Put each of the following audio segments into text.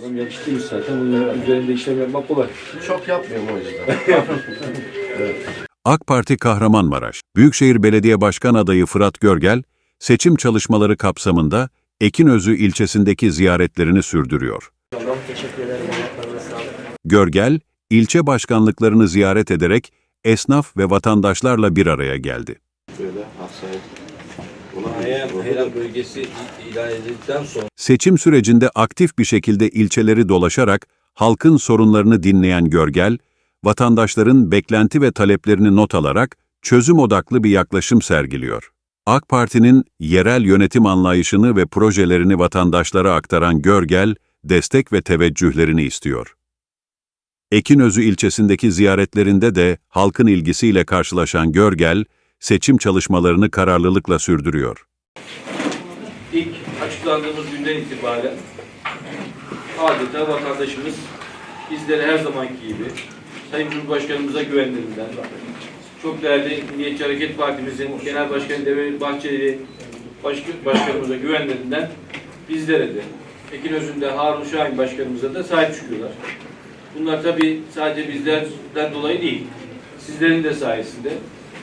Adam yakıştırmış zaten. Bunun üzerinde işlem yapmak kolay. Çok yapmıyorum o yüzden. AK Parti Kahramanmaraş, Büyükşehir Belediye Başkan adayı Fırat Görgel, seçim çalışmaları kapsamında Ekinözü ilçesindeki ziyaretlerini sürdürüyor. Teşekkür ederim. Görgel, ilçe başkanlıklarını ziyaret ederek esnaf ve vatandaşlarla bir araya geldi. Böyle Bölgesi ilan edildikten sonra Seçim sürecinde aktif bir şekilde ilçeleri dolaşarak halkın sorunlarını dinleyen Görgel, vatandaşların beklenti ve taleplerini not alarak çözüm odaklı bir yaklaşım sergiliyor. AK Parti'nin yerel yönetim anlayışını ve projelerini vatandaşlara aktaran Görgel, destek ve teveccühlerini istiyor. Ekinözü ilçesindeki ziyaretlerinde de halkın ilgisiyle karşılaşan Görgel, seçim çalışmalarını kararlılıkla sürdürüyor. ilk açıklandığımız günden itibaren adeta vatandaşımız bizleri her zamanki gibi Sayın Cumhurbaşkanımıza güvenlerinden, çok değerli Milliyetçi Hareket Partimizin Genel Başkanı Devlet Bahçeli Başk- Başkanımıza güvenlerinden bizlere de, Ekinözü'nde Harun Şahin Başkanımıza da sahip çıkıyorlar. Bunlar tabii sadece bizlerden dolayı değil, sizlerin de sayesinde.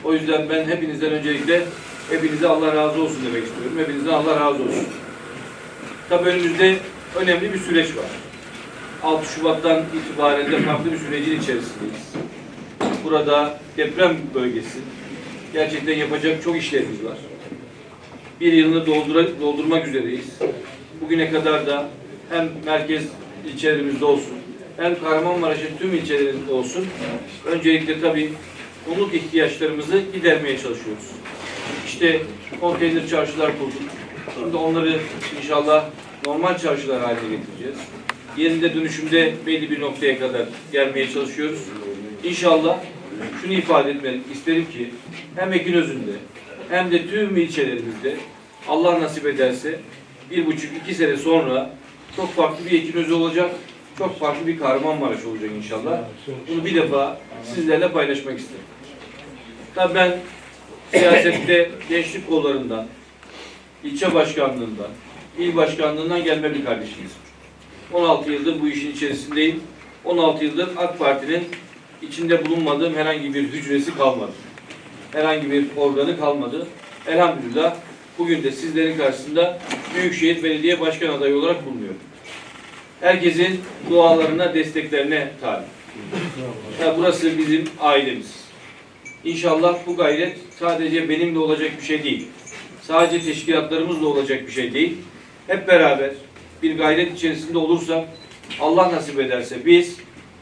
O yüzden ben hepinizden öncelikle hepinize Allah razı olsun demek istiyorum. Hepinize Allah razı olsun. Tabii önümüzde önemli bir süreç var. 6 Şubat'tan itibaren de farklı bir sürecin içerisindeyiz. Burada deprem bölgesi. Gerçekten yapacak çok işlerimiz var. Bir yılını doldura, doldurmak üzereyiz. Bugüne kadar da hem merkez ilçelerimizde olsun, hem Kahramanmaraş'ın tüm ilçelerinde olsun, öncelikle tabii konut ihtiyaçlarımızı gidermeye çalışıyoruz. İşte konteyner çarşılar kurduk. Şimdi onları inşallah normal çarşılar haline getireceğiz. Yerinde dönüşümde belli bir noktaya kadar gelmeye çalışıyoruz. İnşallah şunu ifade etmek isterim ki hem Ekinözü'nde hem de tüm ilçelerimizde Allah nasip ederse bir buçuk iki sene sonra çok farklı bir Ekinözü olacak. Çok farklı bir Kahramanmaraş olacak inşallah. Bunu bir defa sizlerle paylaşmak isterim. Tabii ben siyasette gençlik kollarından, ilçe başkanlığından, il başkanlığından gelme bir kardeşimiz. 16 yıldır bu işin içerisindeyim. 16 yıldır AK Parti'nin içinde bulunmadığım herhangi bir hücresi kalmadı. Herhangi bir organı kalmadı. Elhamdülillah bugün de sizlerin karşısında Büyükşehir Belediye Başkan adayı olarak bulunuyorum. Herkesin dualarına, desteklerine talip. Ya burası bizim ailemiz. İnşallah bu gayret sadece benimle olacak bir şey değil. Sadece teşkilatlarımızla olacak bir şey değil. Hep beraber bir gayret içerisinde olursak Allah nasip ederse biz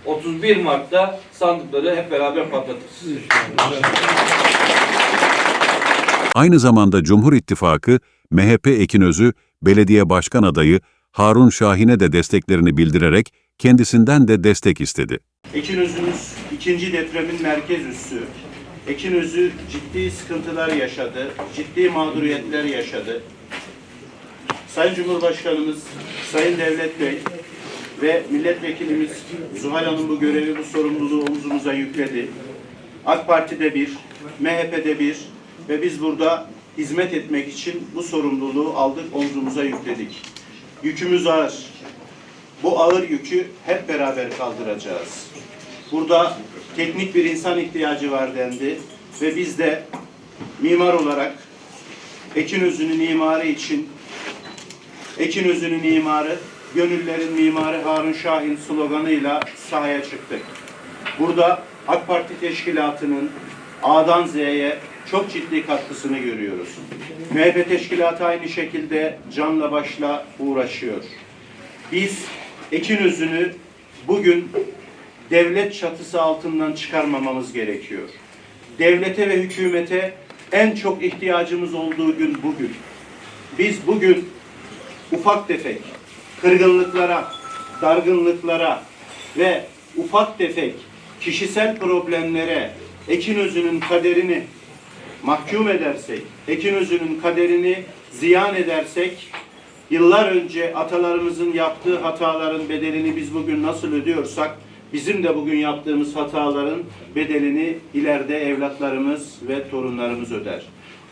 31 Mart'ta sandıkları hep beraber patlatırız. Aynı zamanda Cumhur İttifakı, MHP Ekinözü Belediye Başkan adayı Harun Şahin'e de desteklerini bildirerek kendisinden de destek istedi. Ekinözümüz ikinci depremin merkez üssü. Ekinözü ciddi sıkıntılar yaşadı, ciddi mağduriyetler yaşadı. Sayın Cumhurbaşkanımız, Sayın Devlet Bey ve milletvekilimiz Zuhal Hanım bu görevi, bu sorumluluğu omzumuza yükledi. AK Parti'de bir, MHP'de bir ve biz burada hizmet etmek için bu sorumluluğu aldık, omzumuza yükledik. Yükümüz ağır. Bu ağır yükü hep beraber kaldıracağız. Burada teknik bir insan ihtiyacı var dendi ve biz de mimar olarak Ekinözü'nün mimarı için Ekinözü'nün mimarı, gönüllerin mimarı Harun Şahin sloganıyla sahaya çıktık. Burada AK Parti Teşkilatı'nın A'dan Z'ye çok ciddi katkısını görüyoruz. MHP Teşkilatı aynı şekilde canla başla uğraşıyor. Biz Ekinözü'nü bugün devlet çatısı altından çıkarmamamız gerekiyor. Devlete ve hükümete en çok ihtiyacımız olduğu gün bugün. Biz bugün ufak tefek kırgınlıklara, dargınlıklara ve ufak tefek kişisel problemlere Ekinözü'nün kaderini mahkum edersek, Ekinözü'nün kaderini ziyan edersek, yıllar önce atalarımızın yaptığı hataların bedelini biz bugün nasıl ödüyorsak, bizim de bugün yaptığımız hataların bedelini ileride evlatlarımız ve torunlarımız öder.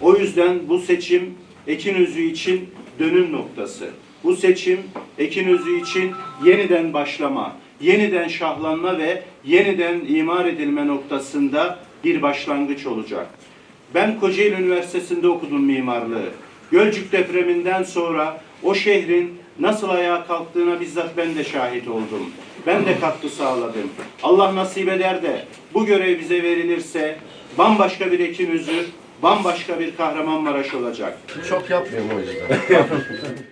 O yüzden bu seçim Ekinözü için dönüm noktası. Bu seçim Ekinözü için yeniden başlama, yeniden şahlanma ve yeniden imar edilme noktasında bir başlangıç olacak. Ben Kocaeli Üniversitesi'nde okudum mimarlığı. Gölcük depreminden sonra o şehrin nasıl ayağa kalktığına bizzat ben de şahit oldum. Ben de katkı sağladım. Allah nasip eder de bu görev bize verilirse bambaşka bir Ekinözü, bambaşka bir Kahramanmaraş olacak. Çok yapmıyorum o yüzden.